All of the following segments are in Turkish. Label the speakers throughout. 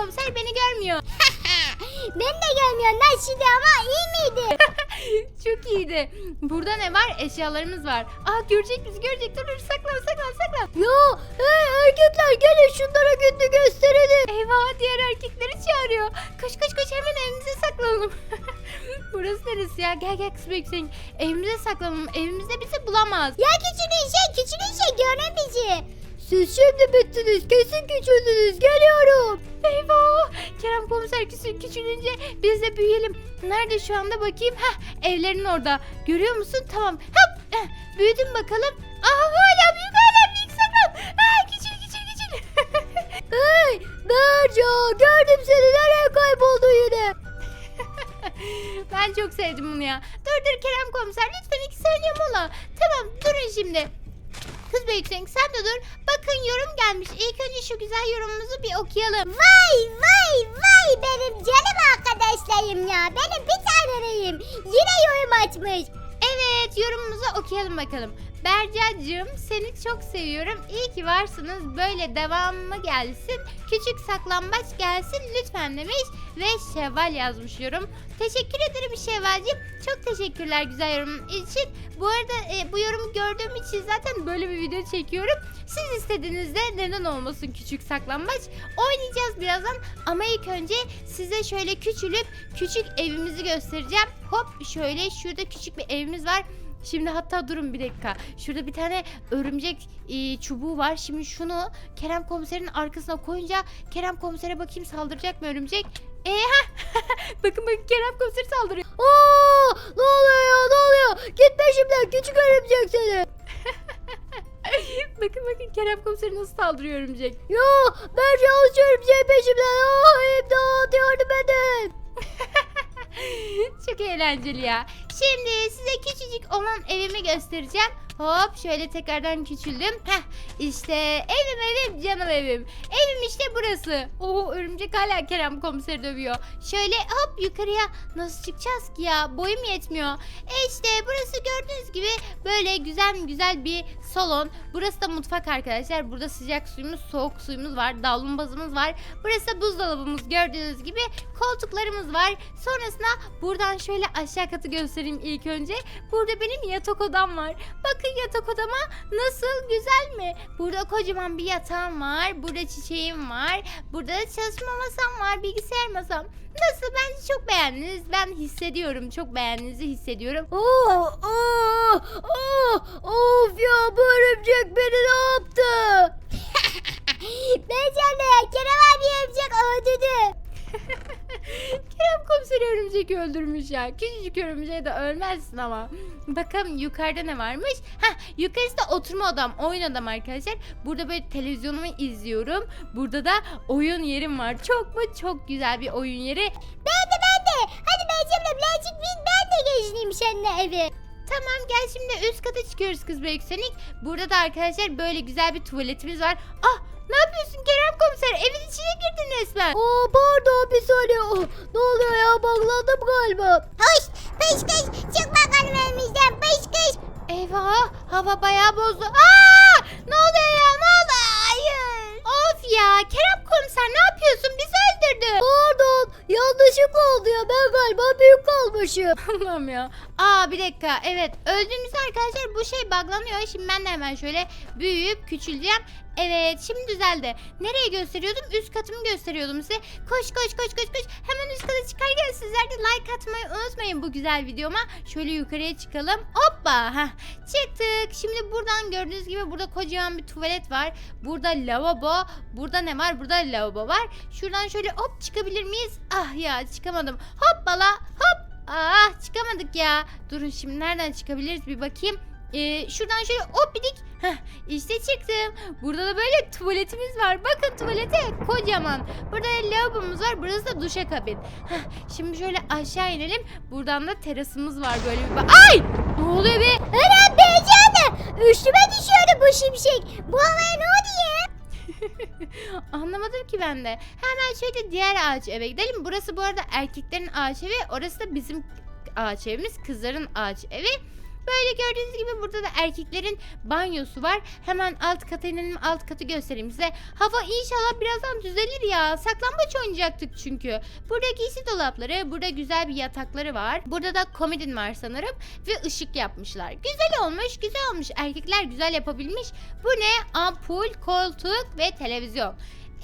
Speaker 1: komiser beni görmüyor.
Speaker 2: Ben de gelmiyorum lan şimdi ama iyi miydi?
Speaker 1: çok iyiydi. Burada ne var? Eşyalarımız var. Aa görecek bizi görecek. Dur dur saklan saklan saklan.
Speaker 2: ya hey erkekler gelin şunlara gününü gösterelim.
Speaker 1: Eyvah diğer erkekleri çağırıyor. Koş koş koş hemen evimize saklanalım. Burası neresi ya? Gel gel kız büyüksün. Evimize saklanalım. Evimizde bizi bulamaz.
Speaker 2: Ya küçülün şey küçülün şey görün bizi. Siz şimdi bittiniz kesin küçüldünüz geliyorum.
Speaker 1: Eyvah! Kerem komiser küçül, küçülünce biz de büyüyelim. Nerede şu anda bakayım? Heh, evlerin orada. Görüyor musun? Tamam. Hop! Eh, büyüdüm bakalım. Aa hala büyük hala büyük saklan. Aa, küçül küçül küçül.
Speaker 2: Hey Berca gördüm seni nereye kayboldun yine?
Speaker 1: ben çok sevdim bunu ya. Dur dur Kerem komiser lütfen iki saniye mola. Tamam durun şimdi. Kız Büyüksek sen de dur. Bakın yorum gelmiş. İlk önce şu güzel yorumumuzu bir okuyalım.
Speaker 2: Vay vay vay benim canım arkadaşlarım ya. Benim bir taneyim. Yine yorum açmış.
Speaker 1: Evet yorumumuzu okuyalım bakalım. Bercacığım seni çok seviyorum. İyi ki varsınız. Böyle devamı gelsin. Küçük saklambaç gelsin lütfen demiş. Ve Şevval yazmış yorum. Teşekkür ederim Şevval'cığım. Çok teşekkürler güzel yorumun için. Bu arada e, bu yorumu gördüğüm için zaten böyle bir video çekiyorum. Siz istediğinizde neden olmasın küçük saklambaç. Oynayacağız birazdan ama ilk önce size şöyle küçülüp küçük evimizi göstereceğim. Hop şöyle şurada küçük bir evimiz var. Şimdi hatta durun bir dakika. Şurada bir tane örümcek e, çubuğu var. Şimdi şunu Kerem komiserin arkasına koyunca Kerem komisere bakayım saldıracak mı örümcek? E ha bakın bakın Kerem komiser saldırıyor.
Speaker 2: Aa, ne oluyor ya ne oluyor? Git peşimden küçük örümcek seni.
Speaker 1: bakın bakın Kerem komiser nasıl saldırıyor örümcek.
Speaker 2: Ya Berca alış örümceği peşimden. Aa, imdat yardım edin.
Speaker 1: Çok eğlenceli ya. Şimdi size küçücük olan evimi göstereceğim. Hop şöyle tekrardan küçüldüm. Heh işte evim evim canım evim. Evim işte burası. Oo örümcek hala Kerem komiseri dövüyor. Şöyle hop yukarıya nasıl çıkacağız ki ya? Boyum yetmiyor. E işte burası gördüğünüz gibi böyle güzel güzel bir salon. Burası da mutfak arkadaşlar. Burada sıcak suyumuz, soğuk suyumuz var. Davlumbazımız var. Burası da buzdolabımız gördüğünüz gibi. Koltuklarımız var. Sonrasında buradan şöyle aşağı katı göstereyim ilk önce. Burada benim yatak odam var. Bakın yatak odama nasıl güzel mi? Burada kocaman bir yatağım var. Burada çiçeğim var. Burada da çalışma masam var. Bilgisayar masam. Nasıl? Bence çok beğendiniz. Ben hissediyorum. Çok beğendiğinizi hissediyorum.
Speaker 2: Oo, oo, oo, of ya bu örümcek beni ne yaptı? Ne ya? Kerem abi örümcek öldürdü.
Speaker 1: Kerem komiseri örümcek öldürmüş ya. Küçücük örümceğe de ölmezsin ama. Bakalım yukarıda ne varmış? Heh yukarısı da oturma odam, oyun odam arkadaşlar. Burada böyle televizyonumu izliyorum. Burada da oyun yerim var. Çok mu çok güzel bir oyun yeri.
Speaker 2: Ben de ben de. Hadi Berca'mla birazcık bin ben de geçeyim seninle evi.
Speaker 1: Tamam gel şimdi üst kata çıkıyoruz kız be yükselik. Burada da arkadaşlar böyle güzel bir tuvaletimiz var. Ah ne yapıyorsun Kerem komiser? Evin içine girdin resmen.
Speaker 2: Aa pardon bir saniye. Oh, ne oluyor ya bağladım galiba. Hoş pış kış çık bakalım evimizden pış kış.
Speaker 1: Eyvah hava bayağı bozdu. Aa ne oluyor ya ne oldu? Hayır. Of ya Kerem komiser ne yapıyorsun? Bizi öldürdü.
Speaker 2: Pardon yanlışlıkla oldu ya ben galiba büyük kalmışım.
Speaker 1: Allah'ım ya. Aa bir dakika evet öldüğümüzde arkadaşlar bu şey buglanıyor. Şimdi ben de hemen şöyle büyüyüp küçüleceğim. Evet şimdi düzeldi. Nereye gösteriyordum? Üst katımı gösteriyordum size. Koş koş koş koş koş. Hemen üst kata çıkarken sizler de like atmayı unutmayın bu güzel videoma. Şöyle yukarıya çıkalım. Hoppa. Heh. Çıktık. Şimdi buradan gördüğünüz gibi burada kocaman bir tuvalet var. Burada lavabo. Burada ne var? Burada lavabo var. Şuradan şöyle hop çıkabilir miyiz? Ah ya çıkamadım. Hoppala hop. Ah çıkamadık ya. Durun şimdi nereden çıkabiliriz bir bakayım. Ee, şuradan şöyle hop bidik. Heh, işte çıktım. Burada da böyle tuvaletimiz var. Bakın tuvalete kocaman. Burada da lavabomuz var. Burası da duşakabin. Heh, şimdi şöyle aşağı inelim. Buradan da terasımız var böyle bir. Ay! Ne oluyor be?
Speaker 2: Anam Berca üstüme düşüyordu bu şimşek. Bu havaya ne oldu ya?
Speaker 1: Anlamadım ki ben de. Hemen şöyle diğer ağaç eve gidelim. Burası bu arada erkeklerin ağaç evi. Orası da bizim ağaç evimiz. Kızların ağaç evi. Böyle gördüğünüz gibi burada da erkeklerin banyosu var. Hemen alt kata inelim alt katı göstereyim size. Hava inşallah birazdan düzelir ya. Saklambaç oynayacaktık çünkü. Burada giysi dolapları, burada güzel bir yatakları var. Burada da komodin var sanırım ve ışık yapmışlar. Güzel olmuş, güzel olmuş. Erkekler güzel yapabilmiş. Bu ne? Ampul, koltuk ve televizyon.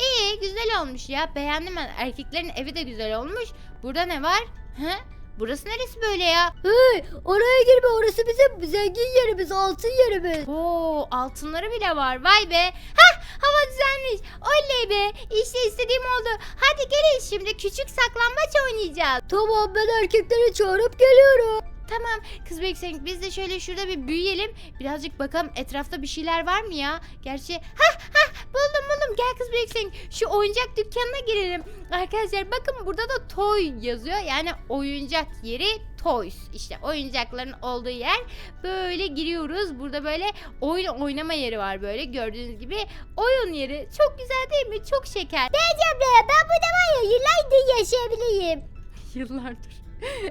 Speaker 1: İyi, güzel olmuş ya. Beğendim ben. Erkeklerin evi de güzel olmuş. Burada ne var? He? Burası neresi böyle ya?
Speaker 2: Hey oraya girme orası bizim zengin yerimiz altın yerimiz.
Speaker 1: Oo, altınları bile var. Vay be. Hah, hava düzelmiş. Oley be. İşte istediğim oldu. Hadi gelin şimdi küçük saklambaç oynayacağız.
Speaker 2: Tamam ben erkekleri çağırıp geliyorum.
Speaker 1: Tamam kız Beksenk biz de şöyle şurada bir büyüyelim. Birazcık bakalım etrafta bir şeyler var mı ya? Gerçi ha ha buldum buldum. Gel kız Beksenk şu oyuncak dükkanına girelim. Arkadaşlar bakın burada da toy yazıyor. Yani oyuncak yeri Toys. İşte oyuncakların olduğu yer. Böyle giriyoruz. Burada böyle oyun oynama yeri var böyle. Gördüğünüz gibi oyun yeri. Çok güzel değil mi? Çok şeker.
Speaker 2: Cemre ben burada var ya yıllardır yaşayabilirim.
Speaker 1: Yıllardır.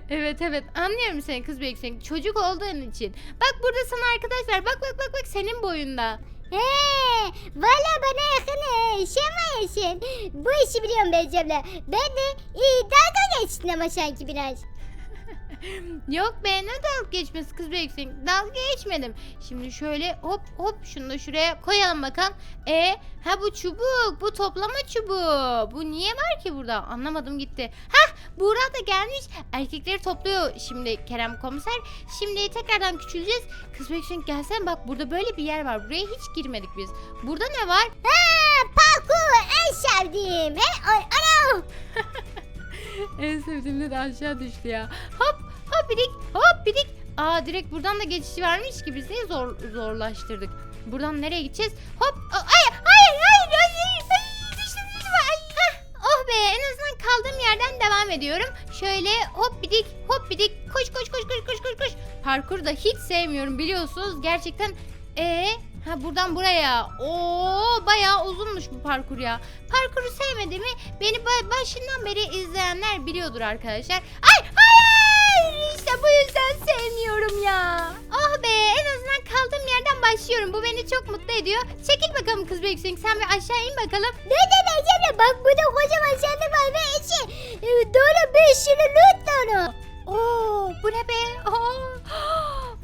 Speaker 1: evet evet. Anlıyorum seni kız Beksen çocuk olduğun için. Bak burada sana arkadaşlar. Bak bak bak bak. Senin boyunda.
Speaker 2: He, valla bana yakın he. Şey. Bu işi biliyorum ben Cemre. Ben de iyi dalga geçtin ama sanki biraz.
Speaker 1: Yok be ne dalga geçmesi kız Beksen dalga geçmedim. Şimdi şöyle hop hop şunu da şuraya koyalım bakalım. E ha bu çubuk bu toplama çubuğu. Bu niye var ki burada anlamadım gitti. Hah Buğra da gelmiş erkekleri topluyor şimdi Kerem komiser. Şimdi tekrardan küçüleceğiz. Kız Beksen gelsen bak burada böyle bir yer var. Buraya hiç girmedik biz. Burada ne var?
Speaker 2: Ha, parkur en sevdiğim. He, ana.
Speaker 1: En sevdiğimde de aşağı düştü ya. Hop hop bidik hop bidik. Aa direkt buradan da geçiş varmış ki biz niye zor, zorlaştırdık. Buradan nereye gideceğiz? Hop ay hayır hayır hayır. hayır düştüm düştüm. Ay. Oh be en azından kaldığım yerden devam ediyorum. Şöyle hop bidik hop bidik koş koş koş koş koş koş koş. Parkuru da hiç sevmiyorum biliyorsunuz. Gerçekten e ha buradan buraya. Oo bayağı uzunmuş bu parkur ya. Parkuru sevmediğimi beni ba- başından beri izleyenler biliyordur arkadaşlar. Ay hayır işte bu yüzden sevmiyorum ya. Oh be en azından kaldığım yerden başlıyorum. Bu beni çok mutlu ediyor. Çekil bakalım kız Büyüksün sen bir aşağı in bakalım.
Speaker 2: Ne demek Cemre bak burada kocaman sandık var ve içi e, dolu bir sürü loot dolu.
Speaker 1: Oo bu ne be? Oo.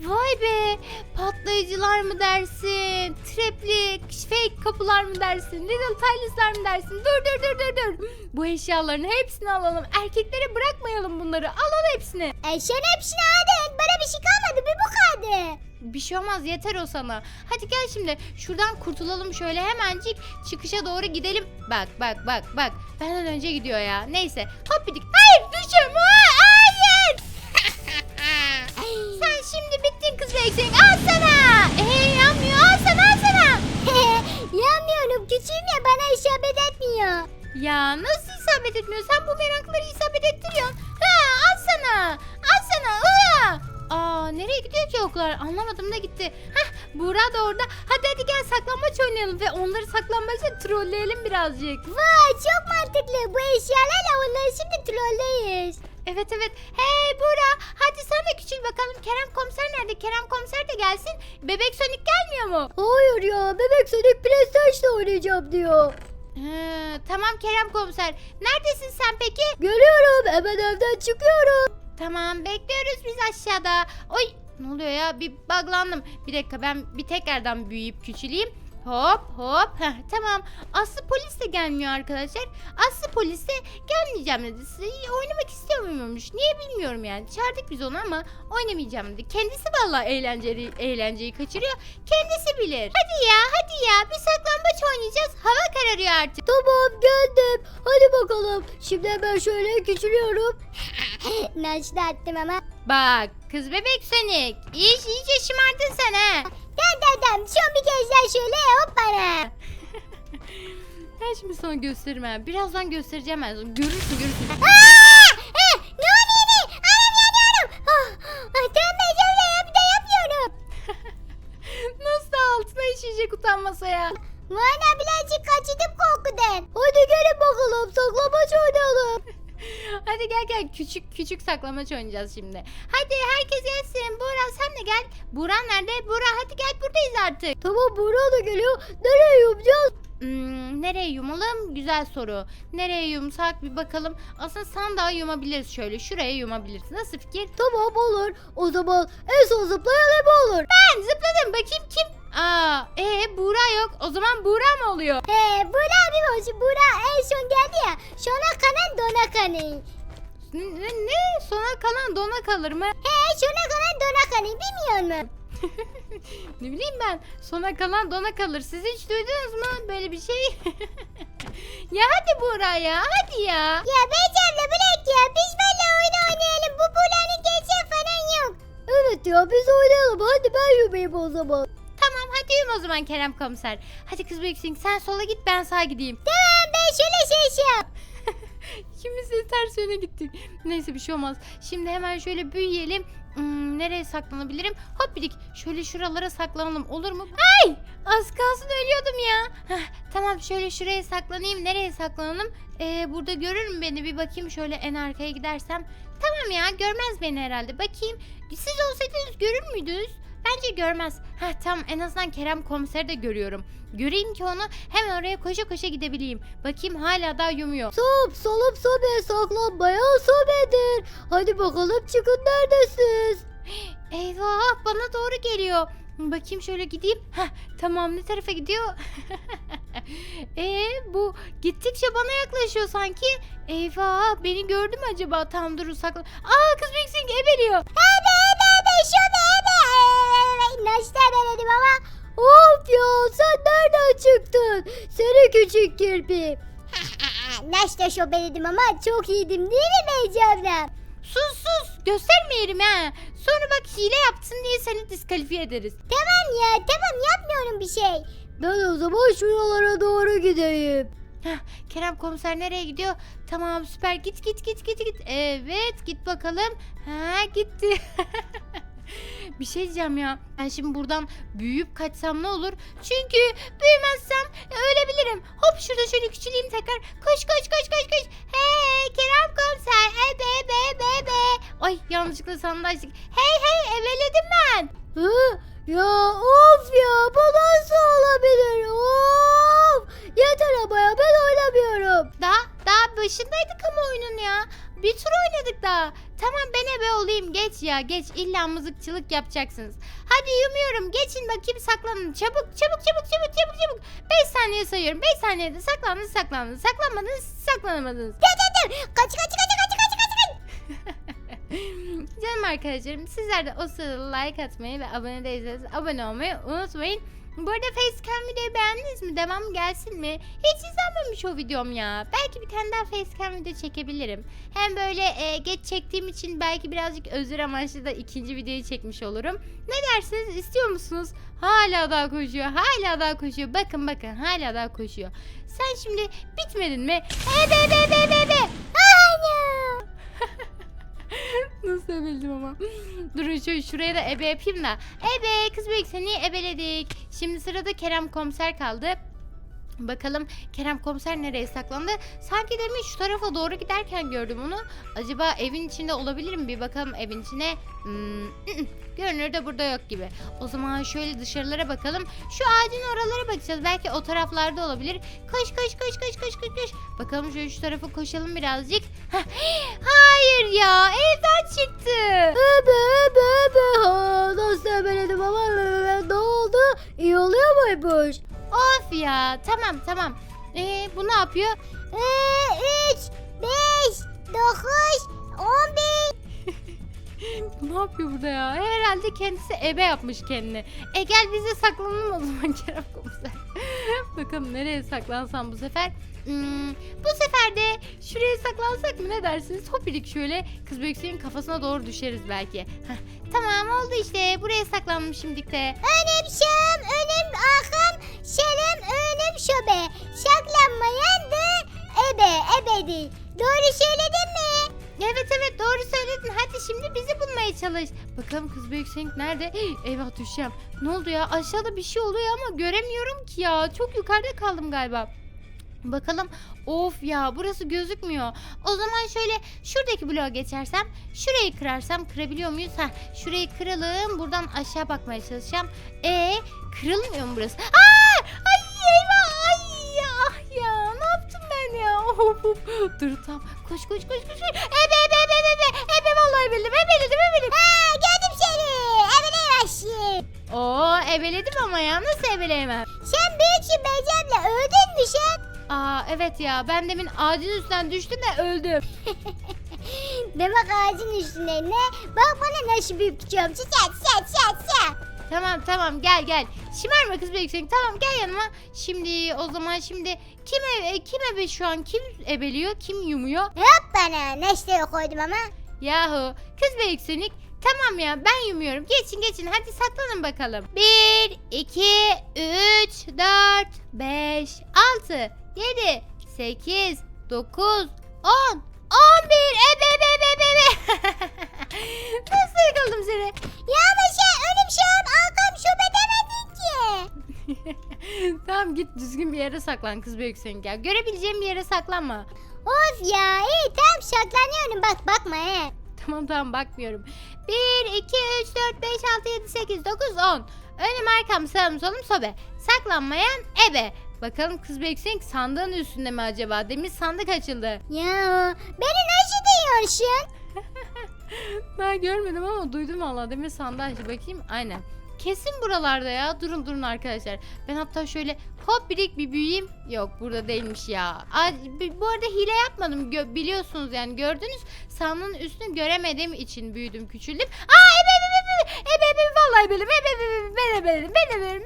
Speaker 1: Vay be patlayıcılar mı dersin? Trapli fake kapılar mı dersin? Little Tilers'lar mı dersin? Dur dur dur dur dur. Bu eşyaların hepsini alalım. Erkeklere bırakmayalım bunları. Al al hepsini.
Speaker 2: E sen hepsini aldın. Bana bir şey kalmadı bir bu kaldı.
Speaker 1: Bir şey olmaz yeter o sana. Hadi gel şimdi şuradan kurtulalım şöyle hemencik çıkışa doğru gidelim. Bak bak bak bak benden önce gidiyor ya. Neyse hop bidik. Hayır düşüyorum. Aa, Hayır. Sen şimdi bittin kız Beksin. Al sana. Ee, yanmıyor al sana al sana.
Speaker 2: Yanmıyorum küçüğüm ya bana isabet etmiyor.
Speaker 1: Ya nasıl isabet etmiyor? Sen bu merakları isabet ettiriyorsun. Ha al sana. Al sana. Aa. Aa nereye gidiyor ki oklar? Anlamadım da gitti. Hah Buğra da orada. Hadi hadi gel saklambaç oynayalım ve onları saklambaçla trolleyelim birazcık.
Speaker 2: Vay çok mantıklı bu eşyalarla onları şimdi trolleyiz.
Speaker 1: Evet evet. Hey Buğra hadi sen de küçül bakalım. Kerem komiser nerede? Kerem komiser de gelsin. Bebek Sonic gelmiyor mu?
Speaker 2: Hayır ya bebek Sonic PlayStation'da oynayacağım diyor.
Speaker 1: He, tamam Kerem komiser. Neredesin sen peki?
Speaker 2: Geliyorum hemen evden çıkıyorum.
Speaker 1: Tamam bekliyoruz biz aşağıda. Oy ne oluyor ya bir buglandım. Bir dakika ben bir tekrardan büyüyüp küçüleyim. Hop hop. Heh, tamam. Aslı polis de gelmiyor arkadaşlar. Aslı polis de gelmeyeceğim dedi. Size oynamak istemiyormuş. Niye bilmiyorum yani. Çağırdık biz onu ama oynamayacağım dedi. Kendisi vallahi eğlenceli, eğlenceyi kaçırıyor. Kendisi bilir. Hadi ya hadi ya bir saklambaç oynayacağız. Hava kararıyor artık.
Speaker 2: Tamam geldim. Hadi bakalım. Şimdi hemen şöyle küçülüyorum. Da attım ama.
Speaker 1: Bak kız bebek Sonic. İyice, iyice şımardın sen ha.
Speaker 2: Tamam tamam tamam. Son bir kez daha şöyle hop bana.
Speaker 1: Ben şimdi sana gösteririm ha. Birazdan göstereceğim ben. Görürsün görürsün.
Speaker 2: Aa! Eh, ne oluyor ne? Anam yanıyorum. Ah, ah, tamam ben şöyle de yapıyorum.
Speaker 1: Nasıl altına işeyecek utanmasa ya.
Speaker 2: Valla birazcık kaçırdım korkudan. Hadi gelin bakalım saklambaç oynayalım.
Speaker 1: Hadi gel gel küçük küçük saklamaç oynayacağız şimdi. Hadi herkes gelsin. Buğra sen de gel. Buğra nerede? Buğra hadi buradayız artık.
Speaker 2: Tamam Buğra da geliyor. Nereye yapacağız?
Speaker 1: Hmm, nereye yumalım? Güzel soru. Nereye yumsak bir bakalım. Aslında sandığa yumabiliriz şöyle. Şuraya yumabiliriz. Nasıl fikir?
Speaker 2: Tamam olur. O zaman en son zıplayan ebe olur.
Speaker 1: Ben zıpladım. Bakayım kim? Aa, ee Buğra yok. O zaman Buğra mı oluyor?
Speaker 2: He Buğra abim olsun. Buğra en son geldi ya. Sonra kalan dona kanı.
Speaker 1: Ne, ne? Sona kalan dona kalır mı?
Speaker 2: He sonra kalan dona kanı. Bilmiyor musun?
Speaker 1: Ne bileyim ben. Sona kalan dona kalır. Siz hiç duydunuz mu böyle bir şey? ya hadi Buğra ya. Hadi ya.
Speaker 2: Ya Beycan'la bırak ya. Biz böyle oyun oynayalım. Bu Buğra'nın geçen falan yok. Evet ya biz oynayalım. Hadi ben yürüyeyim o zaman.
Speaker 1: Tamam hadi yum o zaman Kerem komiser. Hadi kız büyüksün sen sola git ben sağa gideyim.
Speaker 2: Tamam ben şöyle şey şey yap.
Speaker 1: İkimiz de ters yöne gittik. Neyse bir şey olmaz. Şimdi hemen şöyle büyüyelim. Hmm, nereye saklanabilirim? Hop birik. Şöyle şuralara saklanalım olur mu? Ay! Az kalsın ölüyordum ya. Heh, tamam şöyle şuraya saklanayım. Nereye saklanalım? Ee, burada görür mü beni? Bir bakayım şöyle en arkaya gidersem. Tamam ya görmez beni herhalde. Bakayım. Siz olsaydınız görür müydünüz? Bence görmez. Heh tamam en azından Kerem komiseri de görüyorum. Göreyim ki onu hemen oraya koşa koşa gidebileyim. Bakayım hala daha yumuyor.
Speaker 2: Top, salıp sobe, saklanmaya sobedir. Hadi bakalım çıkın neredesiniz?
Speaker 1: Eyvah bana doğru geliyor. Bakayım şöyle gideyim. Heh, tamam ne tarafa gidiyor? Ee bu gittikçe bana yaklaşıyor sanki. Eyvah beni gördü mü acaba? Tam dur saklan. Aa kız Meksik ebeliyor.
Speaker 2: Ebe şöbe ebe. Nasıl ebeledim ama? Of ya sen nereden çıktın? Seni küçük kirpi. Nasıl şöbeledim ama çok iyiydim değil mi Beycan'la?
Speaker 1: Sus sus göstermeyelim ha. Sonra bak hile yaptın diye seni diskalifiye ederiz.
Speaker 2: Tamam ya tamam yapmıyorum bir şey. Ben o zaman şuralara doğru gideyim.
Speaker 1: Heh, Kerem komiser nereye gidiyor? Tamam süper git git git git git. Evet git bakalım. Ha gitti. bir şey diyeceğim ya. Ben şimdi buradan büyüyüp kaçsam ne olur? Çünkü büyümezsem ölebilirim. Hop şurada şöyle küçüleyim tekrar. Koş koş koş koş koş. Hey Kerem komiser. Ebe ebe ebe ebe. Ay yanlışlıkla sandığı açtık. Hey hey eveledim ben.
Speaker 2: Ya of ya bu nasıl olabilir? Of! Yeter ama ya ben oynamıyorum.
Speaker 1: Daha daha başındaydık ama oyunun ya. Bir tur oynadık daha. Tamam ben ebe olayım geç ya geç illa mızıkçılık yapacaksınız. Hadi yumuyorum geçin bakayım saklanın çabuk çabuk çabuk çabuk çabuk çabuk. 5 saniye sayıyorum 5 saniyede saklandınız saklandınız saklanmadınız saklanamadınız.
Speaker 2: Dur dur dur. Kaç kaç kaç kaç kaç kaç kaç.
Speaker 1: Canım arkadaşlarım sizler de o sırada like atmayı ve abone değilseniz abone olmayı unutmayın. Bu arada facecam videoyu beğendiniz mi? Devam gelsin mi? Hiç izlenmemiş o videom ya. Belki bir tane daha facecam video çekebilirim. Hem böyle e, geç çektiğim için belki birazcık özür amaçlı da ikinci videoyu çekmiş olurum. Ne dersiniz? İstiyor musunuz? Hala daha koşuyor. Hala daha koşuyor. Bakın bakın hala daha koşuyor. Sen şimdi bitmedin mi? Ebe ebe ebe ebe Nasıl ebildim ama. Durun şu şuraya da ebe yapayım da. Ebe kız büyük seni ebeledik. Şimdi sırada Kerem komiser kaldı. Bakalım Kerem komiser nereye saklandı? Sanki demin şu tarafa doğru giderken gördüm onu. Acaba evin içinde olabilir mi? Bir bakalım evin içine. Hmm, ı-ı, burada yok gibi. O zaman şöyle dışarılara bakalım. Şu ağacın oralara bakacağız. Belki o taraflarda olabilir. Koş koş koş koş koş koş koş. Bakalım şöyle şu tarafa koşalım birazcık. Hah, Hayır ya evden çıktı.
Speaker 2: Ebe ebe. Ha, nasıl ebeledim ama ne oldu? İyi oluyor muymuş?
Speaker 1: Of ya tamam tamam. Ee, bu ne yapıyor?
Speaker 2: Ee, 3, 5, 9, 11.
Speaker 1: Ne yapıyor burada ya? Herhalde kendisi ebe yapmış kendini. E gel biz de saklanalım o zaman Kerem komiser. Bakalım nereye saklansam bu sefer. Hmm, bu sefer de şuraya saklansak mı ne dersiniz? Hopilik şöyle kız büyüksünün kafasına doğru düşeriz belki. Tamam oldu işte buraya saklandım şimdilik de.
Speaker 2: Önüm şam, önüm akım, şerem önüm şöbe. Şaklanmayan da ebe, ebedi. Doğru söyledin mi?
Speaker 1: Evet evet doğru söyledin. Hadi şimdi bizi bulmaya çalış. Bakalım kız büyük senin nerede? Hey, eyvah düşeceğim. Ne oldu ya? Aşağıda bir şey oluyor ama göremiyorum ki ya. Çok yukarıda kaldım galiba. Bakalım. Of ya burası gözükmüyor. O zaman şöyle şuradaki bloğa geçersem şurayı kırarsam kırabiliyor muyuz? Ha şurayı kıralım. Buradan aşağı bakmaya çalışacağım. E kırılmıyor mu burası? Aa! Ay eyvah! Ay ya! Ah ya! Ne yaptım ben ya? Dur tamam. Koş koş koş koş. Ebe ebe ebe ebe ebe. Vallahi bildim. Ebeledim ebeledim.
Speaker 2: Ha gördüm seni. Evine başlayayım.
Speaker 1: Oo ebeledim ama ya. Nasıl ebeleyemem?
Speaker 2: Sen büyüksün Beyzem'le öldün mü sen?
Speaker 1: Aa evet ya. Ben demin ağacın üstünden düştüm ve öldüm.
Speaker 2: Demek ağacın üstündeyim ne? Bak bana nasıl büyük. Sen sen sen sen.
Speaker 1: Tamam tamam gel gel. Şımarma kız bekleyin. Tamam gel yanıma. Şimdi o zaman şimdi kim e, kim ebe şu an kim ebeliyor kim yumuyor?
Speaker 2: Hop bana neşteye koydum ama.
Speaker 1: Yahu kız bekleyin. Tamam ya ben yumuyorum. Geçin geçin hadi saklanın bakalım. 1, 2, 3, 4, 5, 6, 7, 8, 9, 10, 11. Ebe ebe ebe ebe ebe. Nasıl yakaladım seni?
Speaker 2: Ya
Speaker 1: git düzgün bir yere saklan kız büyük sen gel. Görebileceğim bir yere saklanma.
Speaker 2: Of ya iyi tamam saklanıyorum bak bakma he.
Speaker 1: Tamam tamam bakmıyorum. 1, 2, 3, 4, 5, 6, 7, 8, 9, 10. Önüm arkam sağım solum sobe. Saklanmayan ebe. Bakalım kız Beksenk sandığın üstünde mi acaba? Demin sandık açıldı.
Speaker 2: Ya beni nasıl diyorsun?
Speaker 1: Ben görmedim ama duydum valla. Demin sandığı açtı. Bakayım. Aynen. Kesin buralarda ya. Durun durun arkadaşlar. Ben hatta şöyle hop birik bir büyüyeyim. Yok burada değilmiş ya. Bu arada hile yapmadım. Biliyorsunuz yani gördünüz. Sandığın üstünü göremediğim için büyüdüm küçüldüm. Aa ebe ebe ebe ebe ebe vallahi benim ebe ebe ebe ben ebeledim ben
Speaker 2: beni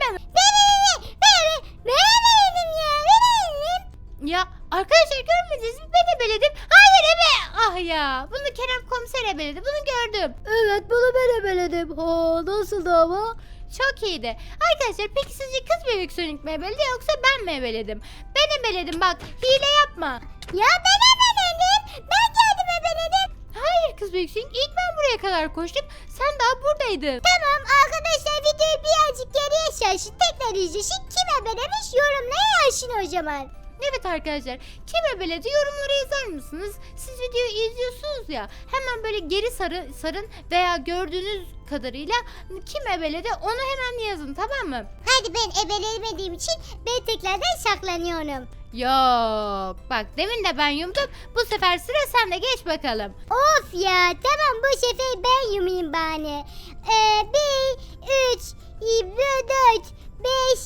Speaker 2: Ya
Speaker 1: arkadaşlar görmediniz mi? Ben ebeledim. Hayır ebe. Ah ya. Bunu Kerem komiser ebeledi. Bunu gördüm.
Speaker 2: Evet bunu ben ebeledim. Ha nasıldı ama?
Speaker 1: Çok iyiydi. Arkadaşlar peki sizce kız bebek Sonic mi ebeledi yoksa ben mi ebeledim? Ben ebeledim bak. Hile yapma.
Speaker 2: Ya ben ebeledim. Ben geldim ebeledim.
Speaker 1: Hayır kız bebek Sonic. İlk ben buraya kadar koştum. Sen daha buradaydın.
Speaker 2: Tamam arkadaşlar videoyu birazcık geriye şaşın. Tekrar izlesin. Kim ebelemiş yorumlara yazsın o zaman.
Speaker 1: Evet arkadaşlar kime beledi yorumlara yazar mısınız? Siz videoyu izliyorsunuz ya hemen böyle geri sarı, sarın veya gördüğünüz kadarıyla kim ebeledi onu hemen yazın tamam mı?
Speaker 2: Hadi ben ebelemediğim için ben tekrardan şaklanıyorum.
Speaker 1: Yok bak demin de ben yumdum bu sefer sıra sende geç bakalım.
Speaker 2: Of ya tamam bu sefer ben yumayım bari. Ee, 1, 3, 4, 5,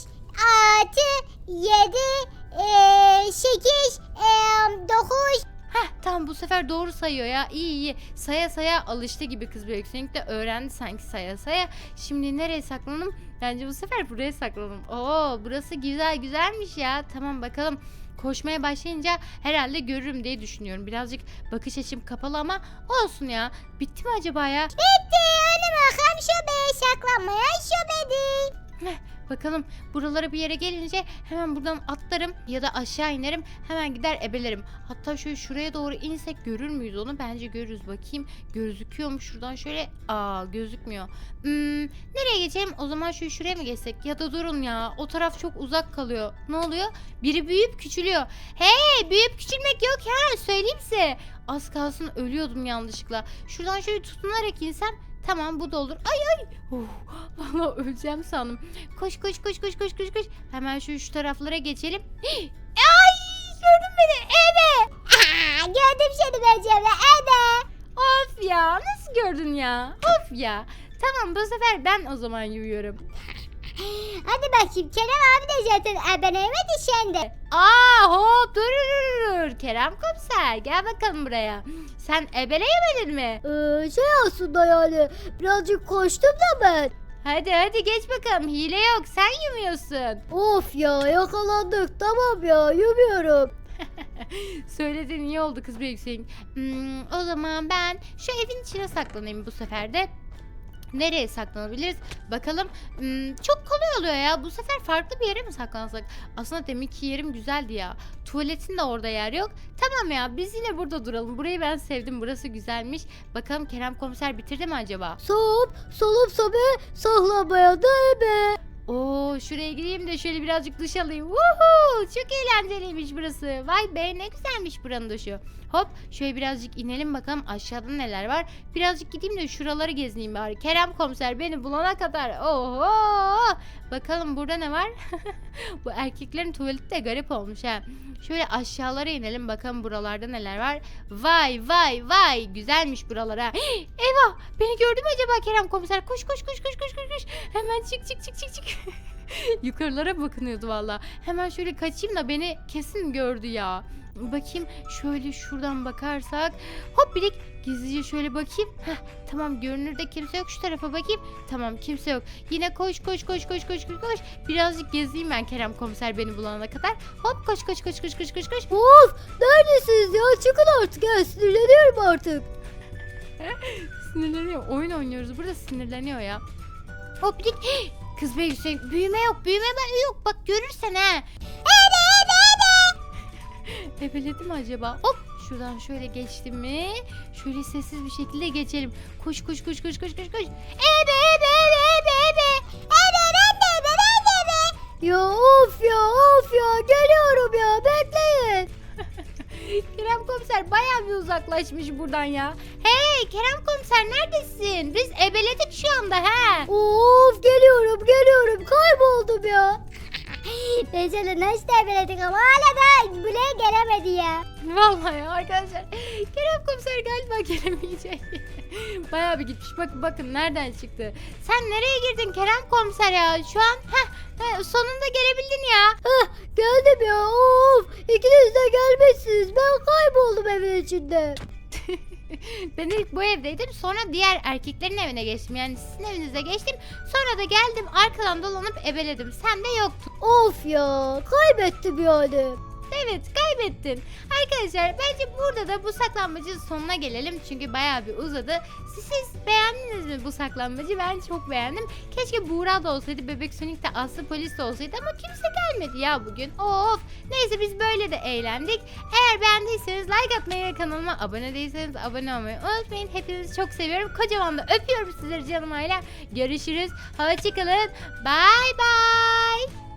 Speaker 2: 6, 7, ee, e, 8, e, 9,
Speaker 1: Heh tamam bu sefer doğru sayıyor ya. İyi iyi. Saya saya alıştı gibi kız böyle de öğrendi sanki saya saya. Şimdi nereye saklanalım? Bence bu sefer buraya saklanalım. Oo burası güzel güzelmiş ya. Tamam bakalım. Koşmaya başlayınca herhalde görürüm diye düşünüyorum. Birazcık bakış açım kapalı ama olsun ya. Bitti mi acaba ya?
Speaker 2: bitti. Önüme kam şöbe saklanmaya şöbedi.
Speaker 1: Heh, Bakalım buralara bir yere gelince hemen buradan atlarım ya da aşağı inerim hemen gider ebelerim. Hatta şöyle şuraya doğru insek görür müyüz onu? Bence görürüz bakayım. Gözüküyor mu şuradan şöyle? Aa gözükmüyor. Hmm, nereye geçelim? O zaman şu şuraya mı geçsek? Ya da durun ya o taraf çok uzak kalıyor. Ne oluyor? Biri büyüyüp küçülüyor. Hey büyüyüp küçülmek yok ya söyleyeyim size. Az kalsın ölüyordum yanlışlıkla. Şuradan şöyle tutunarak insem Tamam bu da olur. Ay ay. Oh, öleceğim sandım. Koş koş koş koş koş koş koş. Hemen şu şu taraflara geçelim. Hii! ay gördün beni.
Speaker 2: Aa, gördüm seni Becem'le ebe.
Speaker 1: Of ya nasıl gördün ya? Of ya. Tamam bu sefer ben o zaman yuyuyorum.
Speaker 2: Hadi bakayım Kerem abi de zaten ebelemedi sen de.
Speaker 1: Aa hop dur dur dur. Kerem komiser gel bakalım buraya. Sen ebeleyemedin mi?
Speaker 2: Ee, şey aslında yani birazcık koştum da ben.
Speaker 1: Hadi hadi geç bakalım. Hile yok sen yumuyorsun.
Speaker 2: Of ya yakalandık tamam ya yumuyorum.
Speaker 1: Söyledin iyi oldu kız büyük. Hmm, o zaman ben şu evin içine saklanayım bu sefer de. Nereye saklanabiliriz? Bakalım. Hmm, çok kolay oluyor ya. Bu sefer farklı bir yere mi saklansak? Aslında deminki yerim güzeldi ya. Tuvaletin de orada yer yok. Tamam ya biz yine burada duralım. Burayı ben sevdim. Burası güzelmiş. Bakalım Kerem komiser bitirdi mi acaba?
Speaker 2: Sop, solup sobe, saklamaya da ebe.
Speaker 1: Oo şuraya gireyim de şöyle birazcık duş alayım. Woohoo! Çok eğlenceliymiş burası. Vay be ne güzelmiş buranın duşu. Hop şöyle birazcık inelim bakalım aşağıda neler var. Birazcık gideyim de şuraları gezineyim bari. Kerem komiser beni bulana kadar. Oho! Bakalım burada ne var? Bu erkeklerin tuvaleti de garip olmuş ha. Şöyle aşağılara inelim bakalım buralarda neler var. Vay vay vay güzelmiş buralara. Eyvah beni gördü mü acaba Kerem komiser? Koş koş koş koş koş koş. Hemen çık çık çık çık çık. Yukarılara bakınıyordu valla. Hemen şöyle kaçayım da beni kesin gördü ya. Bakayım şöyle şuradan bakarsak. Hop birik gizlice şöyle bakayım. Heh, tamam görünürde kimse yok şu tarafa bakayım. Tamam kimse yok. Yine koş koş koş koş koş koş koş. Birazcık gezeyim ben Kerem komiser beni bulana kadar. Hop koş koş koş koş koş koş koş.
Speaker 2: Of neredesiniz ya çıkın artık ya sinirleniyorum artık.
Speaker 1: Sinirleniyor. Oyun oynuyoruz. Burada sinirleniyor ya. Hop dik. Kız be Hüseyin. Büyüme yok. Büyüme yok. Bak görürsen ha. Ebe ebe ebe. Ebeledi mi acaba? Hop. Şuradan şöyle geçtim mi? Şöyle sessiz bir şekilde geçelim. Koş koş koş koş koş koş koş. Ebe ebe ebe ebe ebe. Ebe ben de ebe ben de ebe.
Speaker 2: Ya of ya of ya geliyorum ya bekleyin.
Speaker 1: Kerem komiser bayağı bir uzaklaşmış buradan ya. Hey Kerem komiser neredesin? Biz ebeledik şu anda he.
Speaker 2: Of geliyorum geliyorum kayboldum ya. Mesela nasıl devredik ama hala da buraya gelemedi ya.
Speaker 1: Vallahi arkadaşlar Kerem komiser galiba gelemeyecek. Bayağı bir gitmiş. Bakın bakın nereden çıktı. Sen nereye girdin Kerem komiser ya? Şu an heh, heh, sonunda gelebildin ya.
Speaker 2: Hah geldim ya of ikiniz de gelmişsiniz ben kayboldum evin içinde.
Speaker 1: Ben ilk bu evdeydim. Sonra diğer erkeklerin evine geçtim. Yani sizin evinize geçtim. Sonra da geldim arkadan dolanıp ebeledim. Sen de yoktun.
Speaker 2: Of ya kaybettim yani.
Speaker 1: Evet kaybettin. Arkadaşlar bence burada da bu saklanmacın sonuna gelelim. Çünkü bayağı bir uzadı. Siz, siz beğendiniz mi bu saklanmacı? Ben çok beğendim. Keşke Buğra da olsaydı. Bebek Sonic de Aslı Polis de olsaydı. Ama kimse gelmedi ya bugün. Of. Neyse biz böyle de eğlendik. Eğer beğendiyseniz like atmayı ve kanalıma abone değilseniz abone olmayı unutmayın. Hepinizi çok seviyorum. Kocaman da öpüyorum sizleri canım aile. Görüşürüz. Hoşçakalın. Bye bye.